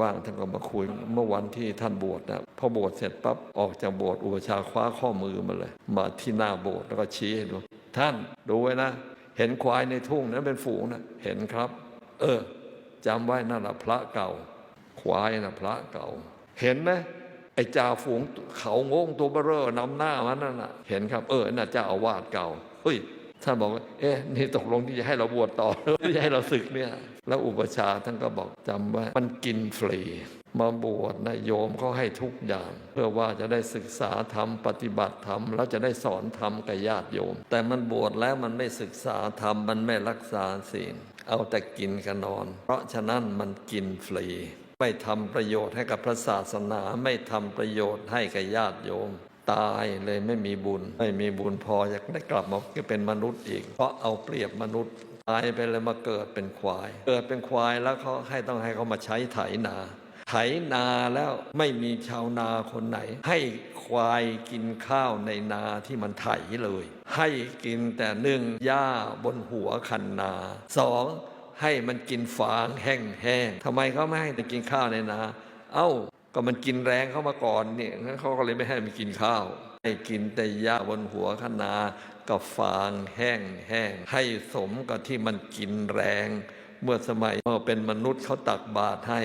ว่างๆท่านก็มาคุยเมื่อวันที่ท่านบวชนะพอบวชเสร็จปั๊บออกจากโบสถ์อุปชาคว้าข้อมือมาเลย มาที่หน้าโบสถ์แล้วก็ชี้ให้ดูท่านดูไว้นะ เห็นควายในทุ่งนั้นเป็นฝูงนะเห็นครับ เออจำไว้นั่นแหละพระเก่า ควายนะพระเก่า เห็นไหมไอ้จ่าฝูงเขาโงงตัวเบอเร่อนำหน้ามันนั่นนะเห็นครับ เออน่ะเจ้าอาวาสเก่าเฮ้ย ท่านบอกว่าเอ๊ะนี่ตกลงที่จะให้เราบวชต่อหรือจะให้เราศึกเนี่ย แล้วอุปชาท่านก็บอกจำไว้มันกินฟรี มาบวชนะโยมเขาให้ทุกอย่าง เพื่อว่าจะได้ศึกษาธรรมปฏิบัติธรรมแล้วจะได้สอนธรรมกับญาติโยม แต่มันบวชแล้วมันไม่ศึกษาธรรมมันไม่รักษาศีลเอาแต่กินกับนอน เพราะฉะนั้นมันกินฟรีไม่ทำประโยชน์ให้กับพระศาสนาไม่ทำประโยชน์ให้กับญาติโยม ตายเลยไม่มีบุญ ไม่มีบุญพออยากได้กลับมาเป็นมนุษย์อีก เพราะเอาเปรียบมนุษย์ตายไปเลยมาเกิดเป็นควาย เกิดเป็นควายแล้วเขาให้ต้องให้เขามาใช้ไถนา ไถนาแล้วไม่มีชาวนาคนไหน ให้ควายกินข้าวในนาที่มันไถเลย ให้กินแต่หนึ่งหญ้าบนหัวคันนาสองให้มันกินฟางแห้งๆทำไมเขาไม่ให้มันกินข้าวในนา เอ้า ก็มันกินแรงเข้ามาก่อนเนี่ยงั้นเขาก็เลยไม่ให้มันกินข้าว ให้กินแต่หญ้าบนหัวคนากับฟางแห้งแห้งให้สมกับที่มันกินแรง เมื่อสมัยเมื่อเป็นมนุษย์เขาตักบาตรให้